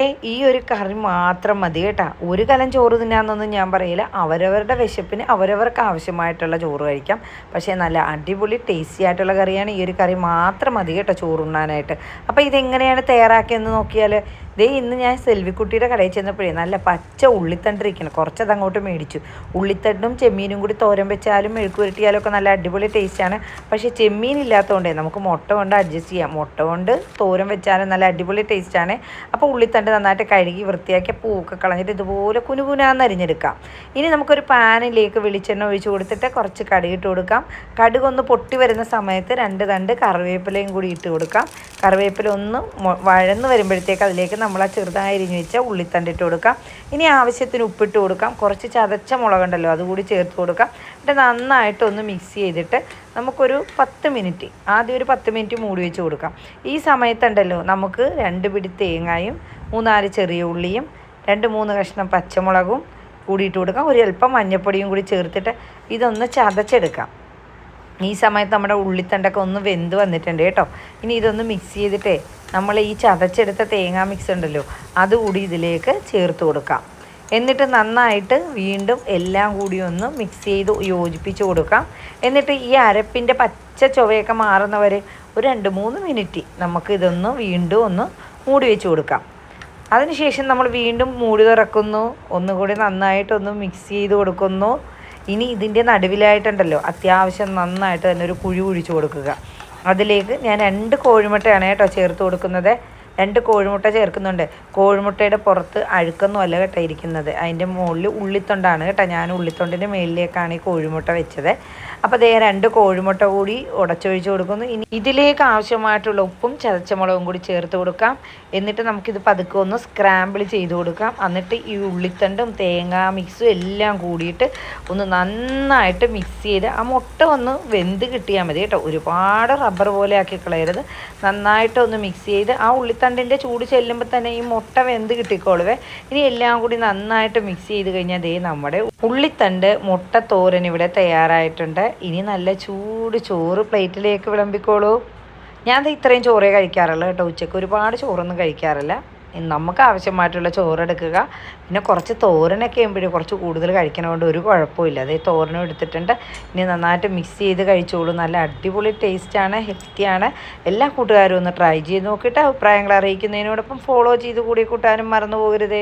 ഈ ഒരു കറി മാത്രം മതി കേട്ടാ. ഒരു കലം ചോറ് തിന്നാന്നൊന്നും ഞാൻ പറയില്ല. അവരവരുടെ വിശപ്പിന് അവരവർക്ക് ആവശ്യമായിട്ടുള്ള ചോറ് കഴിക്കാം. പക്ഷേ നല്ല അടിപൊളി ടേസ്റ്റി ആയിട്ടുള്ള കറിയാണ് ഈ ഒരു കറി മാത്രം മതി കേട്ടോ ചോറുണ്ണാനായിട്ട്. അപ്പോൾ ഇതെങ്ങനെയാണ് തയ്യാറാക്കിയെന്ന് നോക്കിയാൽ ദേ ഇന്ന് ഞാൻ സെൽവിക്കുട്ടിയുടെ കടയിൽ ചെന്നപ്പോഴേ നല്ല പച്ച ഉള്ളിത്തണ്ടിരിക്കണം കുറച്ചത് അങ്ങോട്ട് മേടിച്ചു. ഉള്ളിത്തണ്ടും ചെമ്മീനും കൂടി തോരൻ വെച്ചാലും മെഴുക്ക് പുരട്ടിയാലും ഒക്കെ നല്ല അടിപൊളി ടേസ്റ്റാണ് പക്ഷേ ചെമ്മീൻ ഇല്ലാത്തതുകൊണ്ടേ നമുക്ക് മുട്ട കൊണ്ട് അഡ്ജസ്റ്റ് ചെയ്യാം. മുട്ട കൊണ്ട് തോരൻ വെച്ചാലും നല്ല അടിപൊളി ടേസ്റ്റാണ് അപ്പോൾ ഉള്ളിത്തണ്ട് നന്നായിട്ട് കഴുകി വൃത്തിയാക്കി പൂക്കെ കളഞ്ഞിട്ട് ഇതുപോലെ കുനുകുനാന്ന് അരിഞ്ഞെടുക്കാം. ഇനി നമുക്കൊരു പാനിലേക്ക് വെളിച്ചെണ്ണ ഒഴിച്ച് കൊടുത്തിട്ട് കുറച്ച് കടുകിട്ട് കൊടുക്കാം. കടുക് ഒന്ന് പൊട്ടി വരുന്ന സമയത്ത് രണ്ട് തണ്ട് കറിവേപ്പിലയും കൂടി ഇട്ട് കൊടുക്കാം. കറിവേപ്പില ഒന്ന് വഴന്ന് വരുമ്പോഴത്തേക്ക് അതിലേക്ക് നമ്മൾ ആ ചെറുതായി അരിഞ്ഞ് വെച്ച ഉള്ളിത്തണ്ട് ഇട്ട് കൊടുക്കാം. ഇനി ആവശ്യത്തിന് ഉപ്പിട്ട് കൊടുക്കാം. കുറച്ച് ചതച്ച മുളകുണ്ടല്ലോ അതുകൂടി ചേർത്ത് കൊടുക്കാം. എന്നിട്ട് നന്നായിട്ട് ഒന്ന് മിക്സ് ചെയ്തിട്ട് നമുക്കൊരു പത്ത് മിനിറ്റ് ആദ്യം ഒരു പത്ത് മിനിറ്റ് മൂടി വെച്ച് കൊടുക്കാം. ഈ സമയത്തുണ്ടല്ലോ നമുക്ക് രണ്ട് പിടി തേങ്ങായും മൂന്നാൽ ചെറിയ ഉള്ളിയും രണ്ട് മൂന്ന് കഷ്ണം പച്ചമുളകും കൂടിയിട്ട് കൊടുക്കാം. ഒരു അല്പം മഞ്ഞൾപ്പൊടിയും കൂടി ചേർത്തിട്ട് ഇതൊന്ന് ചതച്ചെടുക്കാം. ഈ സമയത്ത് നമ്മുടെ ഉള്ളിത്തണ്ടൊക്കെ ഒന്ന് വെന്ത് വന്നിട്ടുണ്ട് കേട്ടോ. ഇനി ഇതൊന്ന് മിക്സ് ചെയ്തിട്ടേ നമ്മൾ ഈ ചതച്ചെടുത്ത തേങ്ങാ മിക്സ് ഉണ്ടല്ലോ അതുകൂടി ഇതിലേക്ക് ചേർത്ത് കൊടുക്കാം. എന്നിട്ട് നന്നായിട്ട് വീണ്ടും എല്ലാം കൂടി ഒന്ന് മിക്സ് ചെയ്ത് യോജിപ്പിച്ച് കൊടുക്കാം. എന്നിട്ട് ഈ അരപ്പിന്റെ പച്ച ചുവയൊക്കെ മാറുന്നവരെ ഒരു രണ്ട് മൂന്ന് മിനിറ്റ് നമുക്ക് ഇതൊന്ന് വീണ്ടും ഒന്ന് മൂടി വെച്ച് കൊടുക്കാം. അതിനുശേഷം നമ്മൾ വീണ്ടും മൂടി തുറക്കുന്നു. ഒന്നുകൂടി നന്നായിട്ടൊന്ന് മിക്സ് ചെയ്ത് കൊടുക്കുന്നു. ഇനി ഇതിന്റെ നടുവിലായിട്ടുണ്ടല്ലോ അത്യാവശ്യം നന്നായിട്ട് തന്നെ ഒരു കുഴി ഒഴിച്ചു കൊടുക്കുക. അതിലേക്ക് ഞാൻ രണ്ട് കോഴിമുട്ടയാണ് കേട്ടോ ചേർത്ത് കൊടുക്കുന്നത്. രണ്ട് കോഴിമുട്ട ചേർക്കുന്നുണ്ട്. കോഴിമുട്ടയുടെ പുറത്ത് അഴുക്കൊന്നും അല്ല കേട്ടോ ഇരിക്കുന്നത്. അതിന്റെ മുകളിൽ ഉള്ളിത്തൊണ്ടാണ് കേട്ടോ ഞാൻ ഉള്ളിത്തൊണ്ടിന്റെ മുകളിലേക്കാണ് ഈ കോഴിമുട്ട വെച്ചത്. അപ്പോൾ ദേ രണ്ട് കോഴിമുട്ട കൂടി ഉടച്ചൊഴിച്ച് കൊടുക്കുന്നു. ഇനി ഇതിലേക്ക് ആവശ്യമായിട്ടുള്ള ഉപ്പും ചതച്ചമുളകും കൂടി ചേർത്ത് കൊടുക്കാം. എന്നിട്ട് നമുക്കിത് പതുക്കെ ഒന്ന് സ്ക്രാമ്പിൾ ചെയ്ത് കൊടുക്കാം. എന്നിട്ട് ഈ ഉള്ളിത്തണ്ടും തേങ്ങ മിക്സും എല്ലാം കൂടിയിട്ട് ഒന്ന് നന്നായിട്ട് മിക്സ് ചെയ്ത് ആ മുട്ട ഒന്ന് വെന്ത് കിട്ടിയാൽ മതി കേട്ടോ. ഒരുപാട് റബ്ബർ പോലെ ആക്കി കളയരുത്. നന്നായിട്ട് ഒന്ന് മിക്സ് ചെയ്ത് ആ ഉള്ളിത്തണ്ടിന്റെ ചൂട് ചെല്ലുമ്പോൾ തന്നെ ഈ മുട്ട വെന്ത് കിട്ടിക്കോളുവേ. ഇനി എല്ലാം കൂടി നന്നായിട്ട് മിക്സ് ചെയ്ത് കഴിഞ്ഞാൽ ദേ നമ്മുടെ ഉള്ളിത്തണ്ട് മുട്ട തോരൻ ഇവിടെ തയ്യാറായിട്ടുണ്ട്. ഇനി നല്ല ചൂട് ചോറ് പ്ലേറ്റിലേക്ക് വിളമ്പിക്കോളൂ. ഞാൻ ഇത്രയും ചോറേ കഴിക്കാറുള്ളൂ കേട്ടോ ഉച്ചയ്ക്ക് ഒരുപാട് ചോറൊന്നും കഴിക്കാറില്ല. നമുക്ക് ആവശ്യമായിട്ടുള്ള ചോറ് എടുക്കുക പിന്നെ കുറച്ച് തോരനൊക്കെ ചെയ്യുമ്പോഴും കുറച്ച് കൂടുതൽ കഴിക്കണതുകൊണ്ട് ഒരു കുഴപ്പമില്ല അതേ തോരനും എടുത്തിട്ടുണ്ട്. ഇനി നന്നായിട്ട് മിക്സ് ചെയ്ത് കഴിച്ചോളൂ. നല്ല അടിപൊളി ടേസ്റ്റാണ് ഹെൽത്തിയാണ്. എല്ലാ കൂട്ടുകാരും ഒന്ന് ട്രൈ ചെയ്ത് നോക്കിയിട്ട് അഭിപ്രായങ്ങൾ അറിയിക്കുന്നതിനോടൊപ്പം ഫോളോ ചെയ്ത് കൂടി കൂട്ടാനും മറന്നു പോകരുതേ.